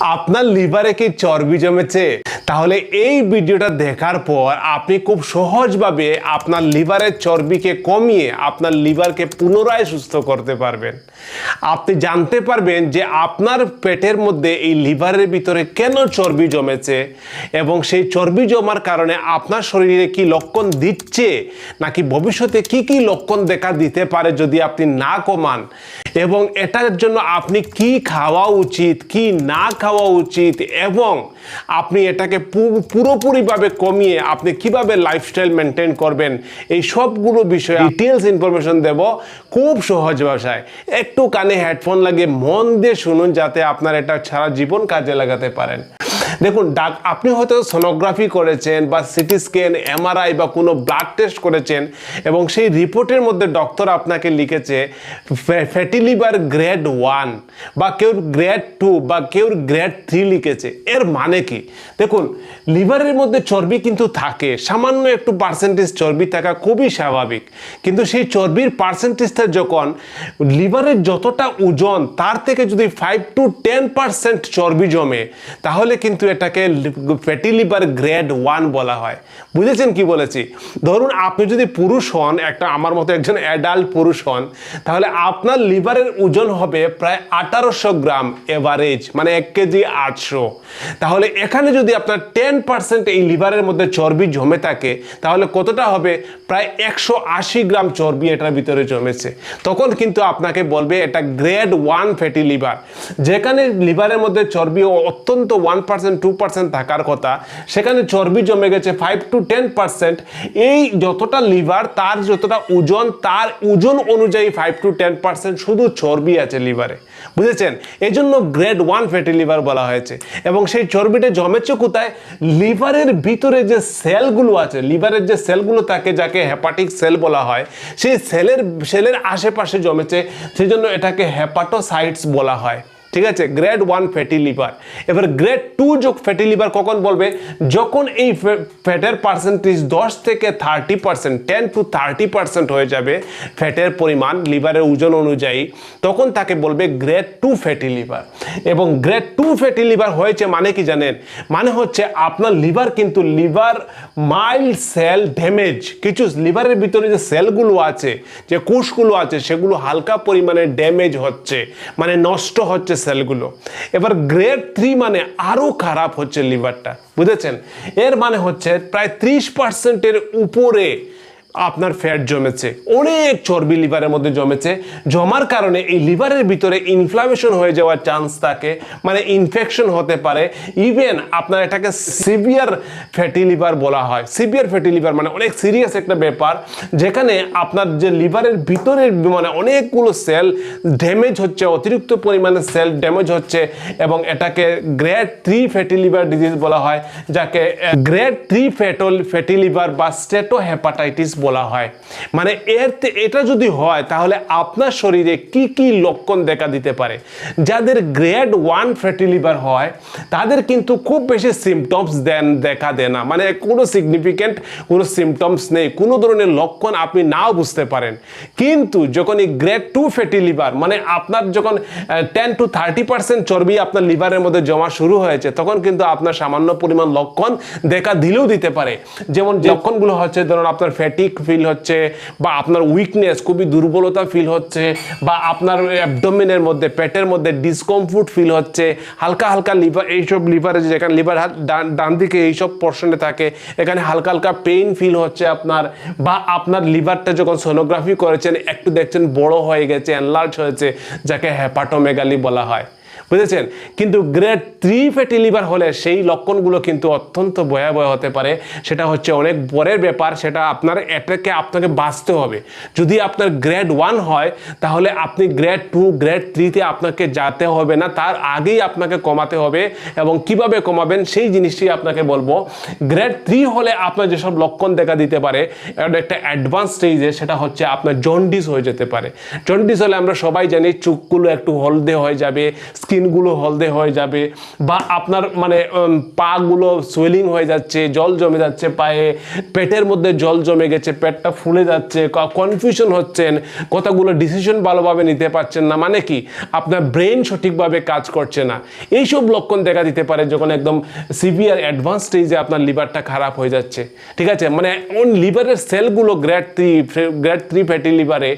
আপনার লিভারে কি চর্বি জমেছে? তাহলে এই ভিডিওটা দেখার পর আপনি খুব সহজভাবে আপনার লিভারের চর্বিকে কমিয়ে আপনার লিভারকে পুনরায় সুস্থ করতে পারবেন। আপনি জানতে পারবেন যে আপনার পেটের মধ্যে এই লিভারের ভিতরে কেন চর্বি জমেছে এবং সেই চর্বি জমার কারণে আপনার শরীরে কি লক্ষণ দিচ্ছে, নাকি ভবিষ্যতে কি কি লক্ষণ দেখা দিতে পারে যদি আপনি না কমান? এবং এটার জন্য আপনি কি খাওয়া উচিত, কি না খাওয়া উচিত এবং আপনি এটাকে পুরোপুরিভাবে কমিয়ে আপনি কীভাবে লাইফস্টাইল মেনটেন করবেন, এই সবগুলো বিষয়ে ডিটেলস ইনফরমেশন দেব খুব সহজ ভাষায়। একটু কানে হেডফোন লাগে মন দিয়ে শুনুন যাতে আপনার এটা সারা জীবন কাজে লাগাতে পারেন। দেখুন, ডাক, আপনি হয়তো সোনোগ্রাফি করেছেন বা সিটি স্ক্যান এমআরআই বা কোনো ব্লাড টেস্ট করেছেন এবং সেই রিপোর্টের মধ্যে ডক্টর আপনাকে লিখেছে ফ্যাটি লিভার গ্রেড ওয়ান বা কেউ গ্রেড টু বা কেউ গ্রেড থ্রি লিখেছে। এর মানে কি? দেখুন, লিভারের মধ্যে চর্বি কিন্তু থাকে। সামান্য একটু পার্সেন্টেজ চর্বি থাকা খুবই স্বাভাবিক। কিন্তু সেই চর্বির পার্সেন্টেজটা যখন লিভারের যতটা ওজন, তার থেকে যদি ফাইভ টু টেন পার্সেন্ট চর্বি জমে, তাহলে কিন্তু এটাকে ফ্যাটি লিভার গ্রেড ওয়ান বলা হয়। বুঝেছেন কি বলেছি? ধরুন আপনি যদি পুরুষ হন, একটা আমার মতো একজন অ্যাডাল্ট পুরুষ হন, তাহলে আপনার লিভারের ওজন হবে প্রায় আঠারোশো গ্রাম এভারেজ মানে এক কেজি আটশো। তাহলে এখানে যদি আপনার টেন পার্সেন্ট এই লিভারের মধ্যে চর্বি জমে থাকে, তাহলে কতটা হবে? প্রায় একশো আশি গ্রাম চর্বি এটার ভিতরে জমেছে। তখন কিন্তু আপনাকে বলবে এটা গ্রেড ওয়ান ফ্যাটি লিভার যেখানে লিভারের মধ্যে চর্বি অত্যন্ত ওয়ান পার্সেন্ট টু পার্সেন্ট থাকার কথা, সেখানে চর্বি জমে গেছে ফাইভ টু টেন পার্সেন্ট এই যতটা লিভার তার যতটা ওজন, তার ওজন অনুযায়ী ফাইভ টু টেন পার্সেন্ট শুধু চর্বি আছে লিভারে বুঝেছেন? এই জন্য গ্রেড ওয়ান ফ্যাটি লিভার বলা হয়েছে। এবং সেই চর্বিটা জমেছে কোথায়? লিভারের ভিতরে যে সেলগুলো আছে লিভারের যে সেলগুলো থাকে, যাকে হ্যাপাটিক সেল বলা হয়, সেই সেলের সেলের আশেপাশে জমেছে। সেই জন্য এটাকে হ্যাপাটোসাইটস বলা হয়। ঠিক আছে? গ্রেড ওয়ান ফ্যাটি লিভার এবার গ্রেড টু যোগ ফ্যাটি লিভার কখন বলবে? যখন এই ফ্যাটের পার্সেন্টেজ দশ থেকে thirty percent ten to thirty percent হয়ে যাবে ফ্যাটের পরিমাণ লিভারের ওজন অনুযায়ী, তখন তাকে বলবে গ্রেড টু ফ্যাটি লিভার এবং গ্রেড টু ফ্যাটি লিভার হয়েছে মানে কি জানেন? মানে হচ্ছে আপনার লিভার কিন্তু লিভার মাইল্ড সেল ড্যামেজ কিছু লিভারের ভিতরে যে সেলগুলো আছে, যে কোষগুলো আছে, সেগুলো হালকা পরিমাণে ড্যামেজ হচ্ছে মানে নষ্ট হচ্ছে সেলগুলো এবার গ্রেড থ্রি মানে আরও খারাপ হচ্ছে লিভারটা বুঝেছেন? এর মানে হচ্ছে প্রায় ত্রিশ পার্সেন্টের উপরে আপনার ফ্যাট জমেছে, অনেক চর্বি লিভারের মধ্যে জমেছে, জমার কারণে এই লিভারের ভিতরে ইনফ্লামেশন হয়ে যাওয়ার চান্স থাকে মানে ইনফেকশন হতে পারে ইভেন আপনার এটাকে সিভিয়ার ফ্যাটি লিভার বলা হয়। সিভিয়ার ফ্যাটি লিভার মানে অনেক সিরিয়াস একটা ব্যাপার, যেখানে আপনার যে লিভারের ভিতরের মানে অনেকগুলো সেল ড্যামেজ হচ্ছে, অতিরিক্ত পরিমাণে সেল ড্যামেজ হচ্ছে, এবং এটাকে grade three fatty liver disease বলা হয়, যাকে grade three fatal fatty liver বা স্টেটো হেপাটাইটিস বলা হয়। মানে এর এটা যদি হয় তাহলে আপনার শরীরে কি কি লক্ষণ দেখা দিতে পারে? যাদের গ্রেড ওয়ান ফ্যাটি লিভার হয় তাদের কিন্তু খুব বেশি সিমটমস দেন দেখা দেয় না। মানে কোনো সিগনিফিক্যান্ট কোনো সিমটমস নেই। কোনো ধরনের লক্ষণ আপনি নাও বুঝতে পারেন। কিন্তু যখন এই গ্রেড টু ফ্যাটি লিভার মানে আপনার যখন টেন টু থার্টি পার্সেন্ট চর্বি আপনার লিভারের মধ্যে জমা শুরু হয়েছে তখন কিন্তু আপনার সামান্য পরিমাণ লক্ষণ দেখা দিলেও দিতে পারে। যেমন লক্ষণগুলো হচ্ছে ধরুন আপনার ফ্যাটিক ফিল হচ্ছে, বা আপনার উইকনেস খুবই দুর্বলতা ফিল হচ্ছে, বা আপনার অ্যাবডোমিনের মধ্যে, পেটের মধ্যে ডিসকমফোর্ট ফিল হচ্ছে, হালকা হালকা লিভার এইসব লিভারে যেখানে লিভার ডান দিকে এইসব পোর্শনে থাকে, এখানে হালকা হালকা পেইন ফিল হচ্ছে আপনার, বা আপনার লিভারটা যখন সোনোগ্রাফি করেছেন, একটু দেখছেন বড় হয়ে গেছে এনলার্জ হয়েছে, যাকে হ্যাপাটোমেগালি বলা হয়। বুঝেছেন? কিন্তু গ্রেড থ্রি ফ্যাটি লিভার হলে সেই লক্ষণগুলো কিন্তু অত্যন্ত ভয়াবহ হতে পারে। সেটা হচ্ছে অনেক পরের ব্যাপার, সেটা আপনার এটাকে আপনাকে বাঁচতে হবে। যদি আপনার গ্রেড ওয়ান হয়, তাহলে আপনি গ্রেড টু গ্রেড থ্রিতে আপনাকে যেতে হবে না। তার আগেই আপনাকে কমাতে হবে এবং কীভাবে কমাবেন সেই জিনিসটি আপনাকে বলব। গ্রেড থ্রি হলে আপনার যেসব লক্ষণ দেখা দিতে পারে একটা অ্যাডভান্স স্টেজে সেটা হচ্ছে আপনার জন্ডিস হয়ে যেতে পারে। জন্ডিস হলে আমরা সবাই জানি চোখগুলো একটু হলদে হয়ে যাবে স্কিন স্কিনগুলো হলদে হয়ে যাবে বা আপনার মানে পাগুলো সোয়েলিং হয়ে যাচ্ছে, জল জমে যাচ্ছে পায়ে, পেটের মধ্যে জল জমে গেছে, পেটটা ফুলে যাচ্ছে কনফিউশন হচ্ছেন, কতগুলো ডিসিশন ভালোভাবে নিতে পারছেন না মানে কি? আপনার ব্রেন সঠিকভাবে কাজ করছে না। এইসব লক্ষণ দেখা দিতে পারে যখন একদম সিভিয়ার অ্যাডভান্স স্টেজে আপনার লিভারটা খারাপ হয়ে যাচ্ছে। ঠিক আছে? মানে লিভারের সেলগুলো grade three grade three fatty লিভারে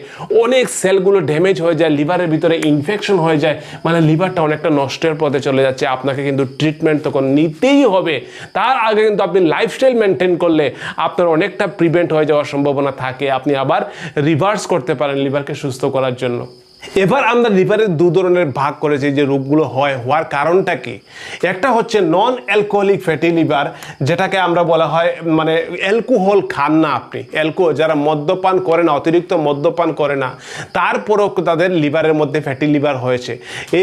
অনেক সেলগুলো ড্যামেজ হয়ে যায়, লিভারের ভিতরে ইনফেকশন হয়ে যায় মানে লিভারটা অনেকটা নষ্টের পথে চলে যাচ্ছে, আপনাকে কিন্তু ট্রিটমেন্ট তখন নিতেই হবে। তার আগে কিন্তু আপনি লাইফস্টাইল মেনটেন করলে আপনার অনেকটা প্রিভেন্ট হয়ে যাওয়ার সম্ভাবনা থাকে। আপনি আবার রিভার্স করতে পারেন লিভারকে সুস্থ করার জন্য। এবার আমরা লিভারের দু ধরনের ভাগ করেছি যে রোগগুলো হয়, হওয়ার কারণটা কি? একটা হচ্ছে নন অ্যালকোহলিক ফ্যাটি লিভার যেটাকে আমরা বলা হয় মানে অ্যালকোহল খান না আপনি। অ্যালকো যারা মদ্যপান করে না, অতিরিক্ত মদ্যপান করে না, তারপরও তাদের লিভারের মধ্যে ফ্যাটি লিভার হয়েছে।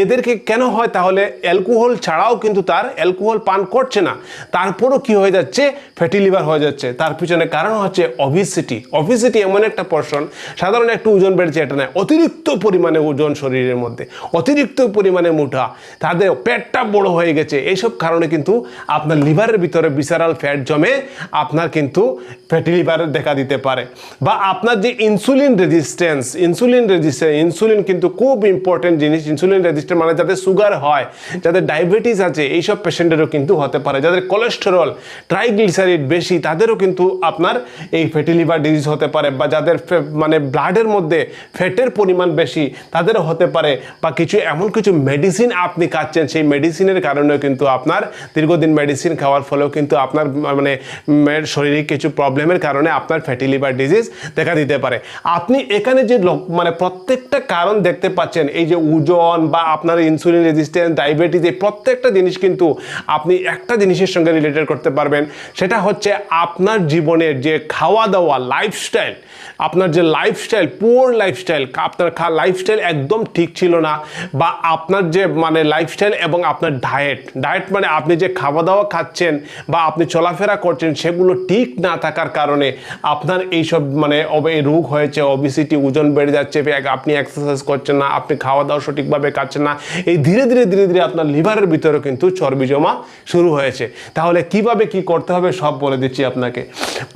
এদেরকে কেন হয়? তাহলে অ্যালকোহল ছাড়াও কিন্তু তার অ্যালকোহল পান করছে না। তারপরও কি হয়ে যাচ্ছে? ফ্যাটি লিভার হয়ে যাচ্ছে। তার পিছনে কারণ হচ্ছে অভিসিটি অভিসিটি এমন একটা পোর্শন সাধারণ একটু ওজন বেড়েছে, এটা নয়। অতিরিক্ত পরিমাণে ওজন শরীরের মধ্যে। অতিরিক্ত পরিমাণে মোটা। তাদের পেটটা বড় হয়ে গেছে। এইসব কারণে কিন্তু আপনার লিভারের ভিতরে বিসারাল ফ্যাট জমে আপনার কিন্তু ফ্যাটি লিভার দেখা দিতে পারে। বা আপনার যে insulin resistance insulin resistance insulin কিন্তু খুব ইম্পর্টেন্ট জিনিস। ইনসুলিন রেজিস্ট্যান্ট মানে যাদের সুগার হয়, যাদের ডায়াবেটিস আছে, এইসব পেশেন্টেরও কিন্তু হতে পারে। যাদের কোলেস্টেরল ট্রাইগ্লিসারিড বেশি, তাদেরও কিন্তু আপনার এই ফ্যাটি লিভার ডিজিজ হতে পারে। বা যাদের মানে ব্লাডের মধ্যে ফ্যাটের পরিমাণ বেশি তাদেরও হতে পারে বা কিছু এমন কিছু মেডিসিন আপনি খাচ্ছেন, সেই মেডিসিনের কারণেও কিন্তু আপনার দীর্ঘদিন মেডিসিন খাওয়ার ফলেও কিন্তু আপনার মানে শরীরে কিছু প্রবলেমের কারণে আপনার ফ্যাটি লিভার ডিজিজ দেখা দিতে পারে। আপনি এখানে যে মানে প্রত্যেকটা কারণ দেখতে পাচ্ছেন, এই যে ওজন বা আপনার ইনসুলিন রেজিস্ট্যান্স ডায়াবেটিস এই প্রত্যেকটা জিনিস কিন্তু আপনি একটা জিনিসের সঙ্গে রিলেটেড করতে পারবেন। সেটা হচ্ছে আপনার জীবনের যে খাওয়া দাওয়া লাইফস্টাইল আপনার যে লাইফস্টাইল পুয়ার লাইফস্টাইল আপনার লাইফস্টাইল একদম ঠিক ছিল না বা আপনার যে মানে লাইফস্টাইল এবং আপনার ডায়েট ডায়েট মানে আপনি যে খাওয়া দাওয়া খাচ্ছেন বা আপনি চলাফেরা করছেন সেগুলো ঠিক না থাকার কারণে আপনার এইসব মানে এই রোগ হয়েছে ওবিসিটি ওজন বেড়ে যাচ্ছে আপনি এক্সারসাইজ করছেন না, আপনি খাওয়া দাওয়া সঠিকভাবে খাচ্ছেন না, এই ধীরে ধীরে ধীরে ধীরে আপনার লিভারের ভিতরে কিন্তু চর্বি জমা শুরু হয়েছে। তাহলে কীভাবে কি করতে হবে সব বলে দিচ্ছি আপনাকে।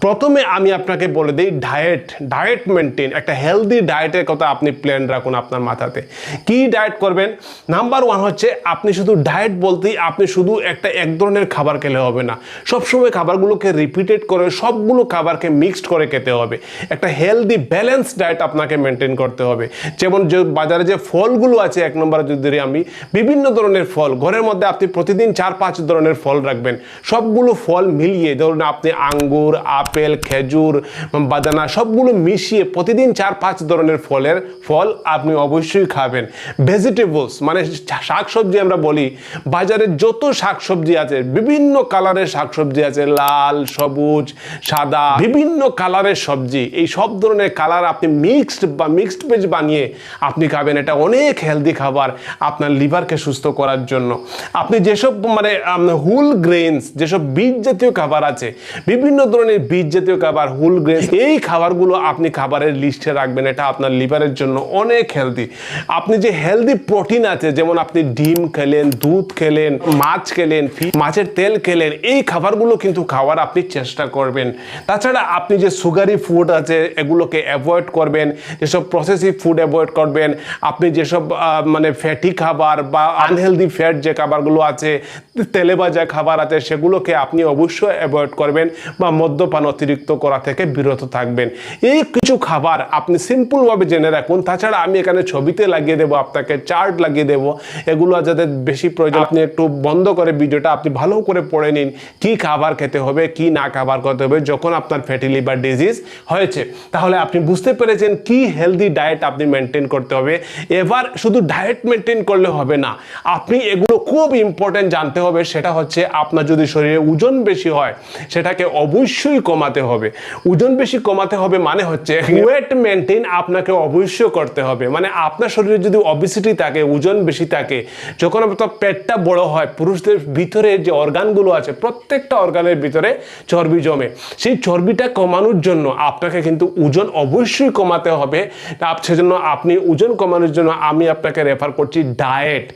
প্রথমে আমি আপনাকে বলে দিই ডায়েট ডায়েট মেনটেন একটা হেলদি ডায়েটের কথা আপনি প্ল্যান রাখুন আপনার মাথাতে। কি ডায়েট করবেন? নাম্বার ওয়ান হচ্ছে আপনি শুধু ডায়েট বলতেই আপনি শুধু একটা এক ধরনের খাবার খেলে হবে না। সবসময় খাবারগুলোকে রিপিটেড করে, সবগুলো খাবারকে মিক্সড করে খেতে হবে। একটা হেলদি ব্যালেন্স ডায়েট আপনাকে মেনটেন করতে হবে। যেমন যে বাজারে যে ফলগুলো আছে, এক নম্বরে যদি আমি, বিভিন্ন ধরনের ফল। ঘরের মধ্যে আপনি প্রতিদিন চার পাঁচ ধরনের ফল রাখবেন। সবগুলো ফল মিলিয়ে, ধরুন আপনি আঙ্গুর, আপেল, খেজুর, বাদানা, সবগুলো মিশিয়ে প্রতিদিন চার পাঁচ ধরনের ফলের ফল আপনি অবশ্যই খাবেন। ভেজিটেবলস মানে শাকসবজি আমরা বলি, বাজারে যত শাকসবজি আছে, বিভিন্ন কালারের শাকসবজি আছে, লাল, সবুজ, সাদা, বিভিন্ন কালারের সবজি, এই সব ধরনের কালার আপনি মিক্সড বা মিক্সড ভেজ বানিয়ে আপনি খাবেন। এটা অনেক হেলদি খাবার আপনার লিভারকে সুস্থ করার জন্য। আপনি যেসব মানে হুল গ্রেনস যেসব বীজ জাতীয় খাবার আছে, বিভিন্ন ধরনের বীজ জাতীয় খাবার হুল গ্রেনস এই খাবারগুলো আপনি খাবারের লিস্টে রাখবেন। এটা আপনার লিভারের জন্য অনেক হেলদি আপনি যে হেলদি প্রোটিন আছে, যেমন আপনি ডিম খেলেন, দুধ খেলেন, মাছ খেলেন মাছের তেল খেলেন, এই খাবারগুলো কিন্তু খাওয়ার আপনি চেষ্টা করবেন। তাছাড়া আপনি যে সুগারি ফুড আছে, এগুলোকে অ্যাভয়েড করবেন, যেসব প্রসেসিভ ফুড অ্যাভয়েড করবেন, আপনি যেসব মানে ফ্যাটি খাবার বা আনহেলদি ফ্যাট যে খাবারগুলো আছে, তেলে ভাজা খাবার আছে, সেগুলোকে আপনি অবশ্যই অ্যাভয়েড করবেন বা মদ্যপান অতিরিক্ত করা থেকে বিরত থাকবেন। এই কিছু খাবার আপনি সিম্পলভাবে জেনে রাখুন। তাছাড়া আমি এখানে ছবিতে লাগিয়ে দেবো, আপনাকে চার্ট লাগিয়ে দেবো। এগুলো যাদের বেশি প্রয়োজন, আপনি একটু বন্ধ করে ভিডিওটা আপনি ভালো করে পড়ে নিন, কি খাবার খেতে হবে, কি না খাবার খেতে হবে, যখন আপনার ফ্যাটি লিভার ডিজিজ হয়েছে। তাহলে আপনি বুঝতে পেরেছেন কি হেলদি ডায়েট আপনি মেনটেন করতে হবে। এবার শুধু ডায়েট মেনটেন করলে হবে না, আপনি এগুলো খুব ইম্পর্টেন্ট জানতে হবে, সেটা হচ্ছে আপনার যদি শরীরে ওজন বেশি হয়, সেটাকে অবশ্যই কমাতে হবে। ওজন বেশি কমাতে হবে মানে হচ্ছে ওয়েট মেনটেন আপনাকে অবশ্যই করতে হবে। মানে আপনার শরীরে যদি অবিসিটি থাকে, ওজন বেশি থাকে, যখন আপনার পেটটা বড় হয়, পুরুষদের ভিতরে যে অর্গানগুলো আছে, প্রত্যেকটা অর্গানের ভিতরে চর্বি জমে। সেই চর্বিটা কমানোর জন্য আপনাকে কিন্তু ওজন অবশ্যই কমাতে হবে। সেজন্য আপনি ওজন কমানোর জন্য আমি আপনাকে রেফার করছি ডায়েট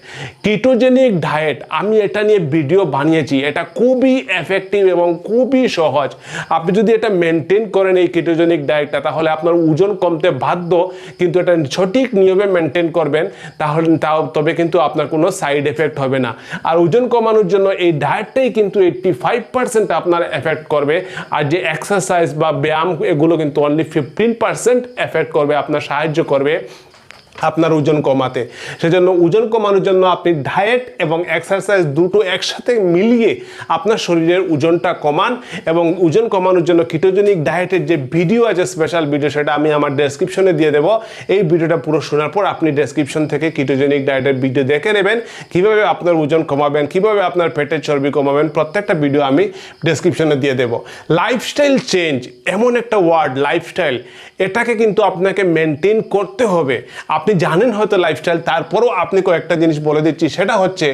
কিটোজেনিক ডায়েট আমি এটা নিয়ে ভিডিও বানিয়েছি। এটা খুবই এফেক্টিভ এবং খুবই সহজ। আপনি যদি এটা মেনটেন করেন এই কিটোজেনিক ডায়েটটা তাহলে আপনার ওজন কমতে বাধ্য, কিন্তু এটা সঠিক নিয়মে মেনটেন করবেন, তাহলে তাও তবে কিন্তু আপনার কোনো সাইড এফেক্ট হবে না। আর ওজন কমানোর জন্য এই ডায়েটটাই কিন্তু এইট্টি ফাইভ পার্সেন্ট আপনার এফেক্ট করবে। আর যে এক্সারসাইজ বা ব্যায়াম, এগুলো কিন্তু অনলি ফিফটিন পার্সেন্ট এফেক্ট করবে, আপনার সাহায্য করবে। আপনার ওজন কমাতে। সেজন্য ওজন কমানোর জন্য আপনি ডায়েট এবং এক্সারসাইজ দুটো একসাথে মিলিয়ে আপনার শরীরের ওজনটা কমান এবং ওজন কমানোর জন্য কিটোজেনিক ডায়েটের যে ভিডিও আছে স্পেশাল ভিডিও সেটা আমি আমার ডেসক্রিপশনে দিয়ে দেবো। এই ভিডিওটা পুরো শোনার পর আপনি ডেসক্রিপশন থেকে কিটোজেনিক ডায়েটের ভিডিও দেখে নেবেন। কীভাবে আপনার ওজন কমাবেন, কীভাবে আপনার পেটের চর্বি কমাবেন, প্রত্যেকটা ভিডিও আমি ডেসক্রিপশনে দিয়ে দেবো। লাইফস্টাইল চেঞ্জ এমন একটা ওয়ার্ড লাইফস্টাইল এটাকে কিন্তু আপনাকে মেনটেন করতে হবে। আপনি জানেন হয়তো লাইফস্টাইল তারপরও আপনি কয়েকটা জিনিস বলে দিচ্ছি, সেটা হচ্ছে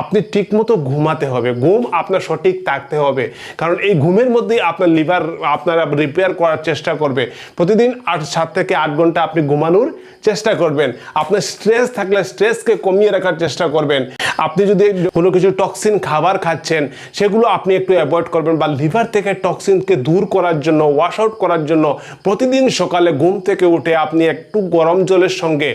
আপনি ঠিকমতো ঘুমাতে হবে। ঘুম আপনার সঠিক থাকতে হবে। কারণ এই ঘুমের মধ্যেই আপনার লিভার আপনারা রিপেয়ার করার চেষ্টা করবে। প্রতিদিন আট, সাত থেকে আট ঘণ্টা আপনি ঘুমানোর চেষ্টা করবেন। আপনার স্ট্রেস থাকলে স্ট্রেসকে কমিয়ে রাখার চেষ্টা করবেন। আপনি যদি কোনো কিছু টক্সিন খাবার খাচ্ছেন, সেগুলো আপনি একটু অ্যাভয়েড করবেন বা লিভার থেকে টক্সিনকে দূর করার জন্য ওয়াশ আউট করার জন্য প্রতিদিন সকালে ঘুম থেকে উঠে আপনি একটু গরম জলের সঙ্গে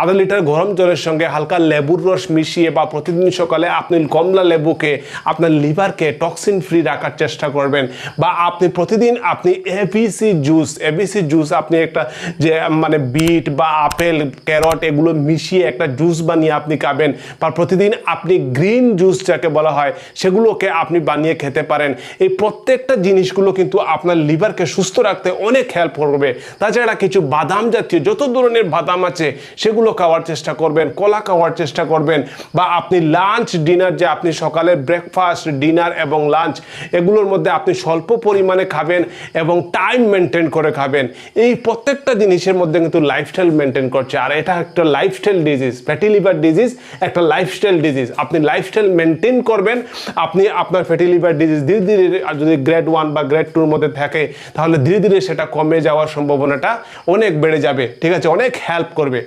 আধা লিটার গরম জলের সঙ্গে হালকা লেবুর রস মিশিয়ে বা প্রতিদিন সকালে আপনি কমলা লেবুকে আপনার লিভারকে টক্সিন ফ্রি রাখার চেষ্টা করবেন। বা আপনি প্রতিদিন আপনি এবিসি জুস এবিসি জুস আপনি একটা যে মানে বিট বা আপেল, ক্যারট এগুলো মিশিয়ে একটা জুস বানিয়ে আপনি খাবেন। বা প্রতিদিন আপনি গ্রিন জুস যাকে বলা হয়, সেগুলোকে আপনি বানিয়ে খেতে পারেন। এই প্রত্যেকটা জিনিসগুলো কিন্তু আপনার লিভারকে সুস্থ রাখতে অনেক হেল্প করবে। তাছাড়া কিছু বাদাম জাতীয়, যত ধরনের বাদাম আছে সেগুলো খাওয়ার চেষ্টা করবেন, কলা খাওয়ার চেষ্টা করবেন, বা আপনি লাঞ্চ ডিনার যে আপনি সকালে ব্রেকফাস্ট ডিনার এবং লাঞ্চ এগুলোর মধ্যে আপনি স্বল্প পরিমাণে খাবেন এবং টাইম মেনটেন করে খাবেন। এই প্রত্যেকটা জিনিসের মধ্যে কিন্তু লাইফস্টাইল মেনটেন করছে। আর এটা একটা lifestyle disease fatty liver disease একটা লাইফস্টাইল ডিজিজ আপনি লাইফস্টাইল মেনটেন করবেন, আপনি আপনার ফ্যাটি লিভার ডিজিজ ধীরে ধীরে যদি গ্রেড ওয়ান বা গ্রেড টুর মধ্যে থাকে, তাহলে ধীরে ধীরে সেটা কমে যাওয়ার সম্ভাবনাটা অনেক বেড়ে যাবে। ঠিক আছে? অনেক হেল্প করবে।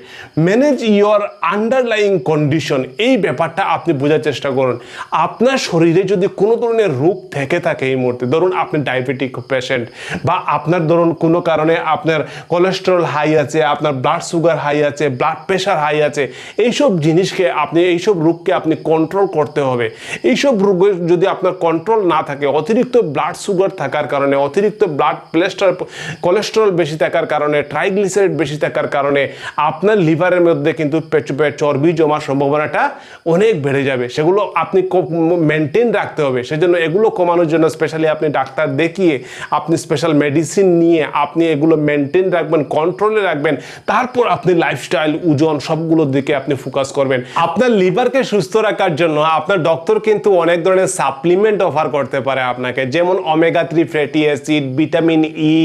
ম্যানেজ ইয়োর আন্ডারলাইং কন্ডিশন এই ব্যাপারটা আপনি বোঝার চেষ্টা করুন। আপনার শরীরে যদি কোনো ধরনের রোগ থেকে থাকে এই মুহূর্তে, ধরুন আপনি ডায়াবেটিক পেশেন্ট বা আপনার ধরুন কোনো কারণে আপনার কোলেস্টেরল হাই আছে, আপনার ব্লাড সুগার হাই আছে ব্লাড প্রেশার হাই আছে, এইসব জিনিসকে আপনি, এইসব রোগকে আপনি কন্ট্রোল করতে হবে। এইসব রোগের যদি আপনার কন্ট্রোল না থাকে, অতিরিক্ত ব্লাড সুগার থাকার কারণে, অতিরিক্ত ব্লাড প্লেস্টার কোলেস্টেরল বেশি থাকার কারণে ট্রাইগ্লিসারাইড বেশি থাকার কারণে, আপনার লিভারের মধ্যে কিন্তু চর্বি জমার সম্ভাবনাটা অনেক বেড়ে যাবে। সেগুলো আপনি মেনটেন রাখতে হবে। সেজন্য এগুলো কমানোর জন্য স্পেশালি আপনি ডাক্তার দেখিয়ে, আপনি স্পেশাল মেডিসিন নিয়ে আপনি এগুলো মেনটেন রাখবেন কন্ট্রোলে রাখবেন। তারপর আপনি লাইফস্টাইল ওজন সবগুলোর দিকে আপনি ফোকাস করবেন। আপনার লিভারকে সুস্থ রাখার জন্য আপনার ডক্টর কিন্তু অনেক ধরনের সাপ্লিমেন্ট অফার করতে পারে আপনাকে। যেমন omega three fatty acid vitamin E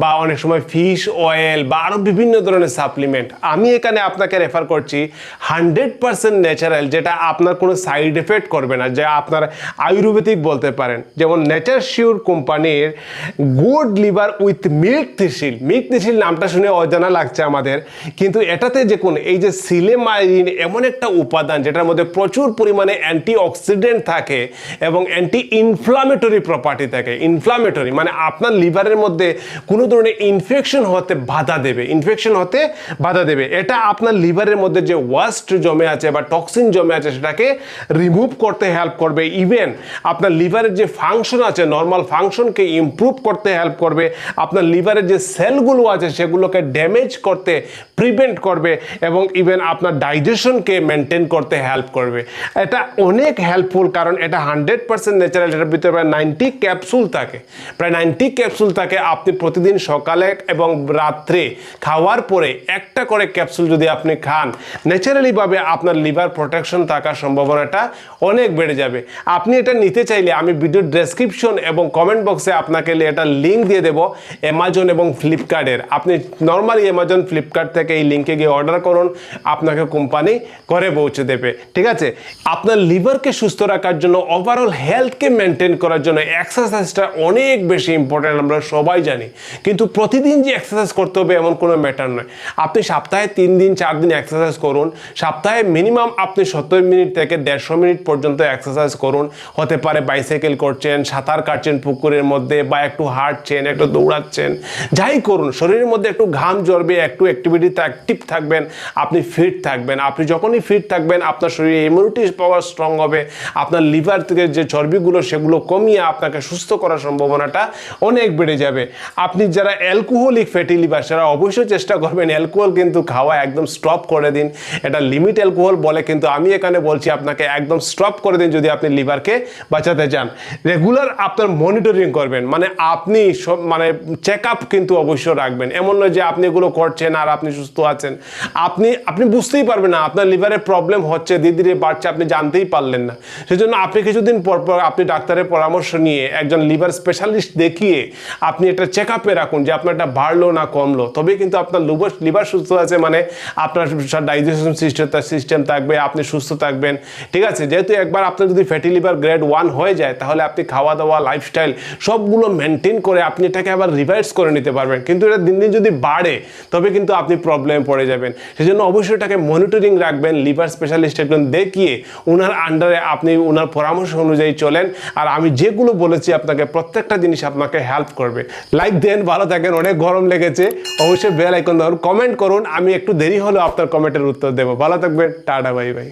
বা অনেক সময় ফিশ অয়েল বা আরও বিভিন্ন ধরনের সাপ্লিমেন্ট আমি এখানে আপনাকে রেফার করছি হান্ড্রেড পার্সেন্ট ন্যাচারাল যেটা আপনার কোনো সাইড এফেক্ট করবে না, যে আপনার আয়ুর্বেদিক বলতে পারেন। যেমন নেচার শিওর কোম্পানির good liver with milk thistle milk thistle নামটা শুনে অজানা লাগছে আমাদের। কিন্তু এটাতে কোন এই যে সিলেমাইন এমন একটা উপাদান, যেটার মধ্যে প্রচুর পরিমাণে অ্যান্টি অক্সিডেন্ট থাকে এবং অ্যান্টি ইনফ্লামেটরি প্রপার্টি থাকে। ইনফ্লামেটরি মানে আপনার লিভারের মধ্যে কোনো ধরনের ইনফেকশন হতে বাধা দেবে। ইনফেকশন হতে বাধা দেবে। এটা আপনার লিভারের মধ্যে যে ওয়াস্ট জমে আছে বা টক্সিন জমে আছে, সেটাকে রিমুভ করতে হেল্প করবে। ইভেন আপনার লিভারের যে ফাংশন আছে নর্মাল ফাংশনকে ইমপ্রুভ করতে হেল্প করবে। আপনার লিভারের যে সেলগুলো আছে, সেগুলোকে ড্যামেজ করতে প্রিভেন্ট করবে এবং ইভেন আপনার ডাইজেশনকে মেনটেন করতে হেল্প করবে। এটা অনেক হেল্পফুল কারণ এটা হান্ড্রেড পার্সেন্ট ন্যাচারাল এটার ভিতরে প্রায় নাইনটি ক্যাপসুল থাকে। প্রায় নাইনটি ক্যাপসুল থাকে। আপনি প্রতিদিন সকালে এবং রাত্রে খাওয়ার পরে একটা করে ক্যাপসুল যদি আপনি খান ন্যাচারালি ভাবে আপনার লিভার প্রোটেকশন থাকার সম্ভাবনাটা অনেক বেড়ে যাবে। আপনি এটা নিতে চাইলে আমি ভিডিও ডেসক্রিপশন এবং কমেন্ট বক্সে আপনাকে এটা লিঙ্ক দিয়ে দেবো অ্যামাজন এবং ফ্লিপকার্টের আপনি নর্মালি অ্যামাজন ফ্লিপকার্ট থেকে এই লিঙ্কে গিয়ে অর্ডার করুন, আপনাকে কোম্পানি ঘরে পৌঁছে দেবে। ঠিক আছে? আপনার লিভারকে সুস্থ রাখার জন্য ওভারঅল হেলথকে মেনটেন করার জন্য এক্সারসাইজটা অনেক বেশি ইম্পর্টেন্ট আমরা সবাই জানি। কিন্তু প্রতিদিন যে এক্সারসাইজ করতে হবে এমন কোনো ম্যাটার নয়। আপনি সপ্তাহে তিন দিন, চার দিন এক্সারসাইজ করুন। সপ্তাহে মিনিমাম আপনি সত্তর মিনিট থেকে দেড়শো মিনিট পর্যন্ত এক্সারসাইজ করুন। হতে পারে বাইসাইকেল করছেন, সাঁতার কাটছেন পুকুরের মধ্যে বা একটু হাঁটছেন, একটু দৌড়াচ্ছেন। যাই করুন, শরীরের মধ্যে একটু ঘাম জড়বে একটু অ্যাক্টিভিটিতে অ্যাক্টিভ থাকবেন, আপনি ফিট থাকবেন। আপনি যখনই ফিট থাকবেন, আপনার শরীরে ইমিউনিটি পাওয়ার স্ট্রং হবে। আপনার লিভার থেকে যে চর্বিগুলো, সেগুলো কমিয়ে আপনাকে সুস্থ করার সম্ভাবনাটা অনেক বেড়ে যাবে। আপনি যারা অ্যালকোহলিক ফ্যাটি লিভার সেটা অবশ্যই চেষ্টা করবেন অ্যালকোহল কিন্তু খাওয়া একদম স্টপ করে দিন। এটা লিমিট অ্যালকোহল বলে, কিন্তু আমি এখানে বলছি আপনাকে একদম স্টপ করে দিন যদি আপনি লিভারকে বাঁচাতে চান। রেগুলার আপনার মনিটরিং করবেন। মানে আপনি সব মানে চেক আপ কিন্তু অবশ্যই রাখবেন। এমন নয় যে আপনি এগুলো করছেন আর আপনি সুস্থ আছেন। আপনি আপনি বুঝতেই পারবেন না, আপনার লিভারে প্রবলেম হচ্ছে, ধীরে ধীরে বাড়ছে, আপনি জানতেই পারলেন না। সেজন্য আপনি কিছুদিন পর পর আপনি ডাক্তারের পরামর্শ নিয়ে একজন লিভার স্পেশালিস্ট দেখিয়ে আপনি এটা চেক আপে রাখুন যে আপনার এটা বাড়লো না কমলো। তবে কিন্তু আপনার লিভার সুস্থ আছে মানে আপনার ডাইজেশন সিস্টেম সিস্টেম থাকবে, আপনি সুস্থ থাকবেন। ঠিক আছে? যেহেতু একবার আপনার যদি ফ্যাটি লিভার গ্রেড ওয়ান হয়ে যায়, তাহলে আপনি খাওয়া দাওয়া লাইফস্টাইল সবগুলো মেনটেন করে আপনি এটাকে আবার রিভাইস করে নিতে পারবেন। কিন্তু এটা দিন দিন যদি বাড়ে, তবে কিন্তু আপনি প্রবলেমে পড়ে যাবেন। সেজন্য অবশ্যই এটাকে মনিটরিং রাখবেন লিভার স্পেশালিস্ট একজন দেখিয়ে ওনার আন্ডারে আপনি ওনার পরামর্শ অনুযায়ী চলেন। আর আমি যেগুলো বলেছি, আপনাকে প্রত্যেকটা জিনিস আপনাকে হেল্প করবে। লাইক দেন, ভালো থাকেন, অনেক গরম লেগেছে। অবশ্যই বেল আইকন ধরুন কমেন্ট করুন। আমি একটু দেরি হলেও আপনার কমেন্টের উত্তর দেবো। ভালো থাকবেন টাটা বাই বাই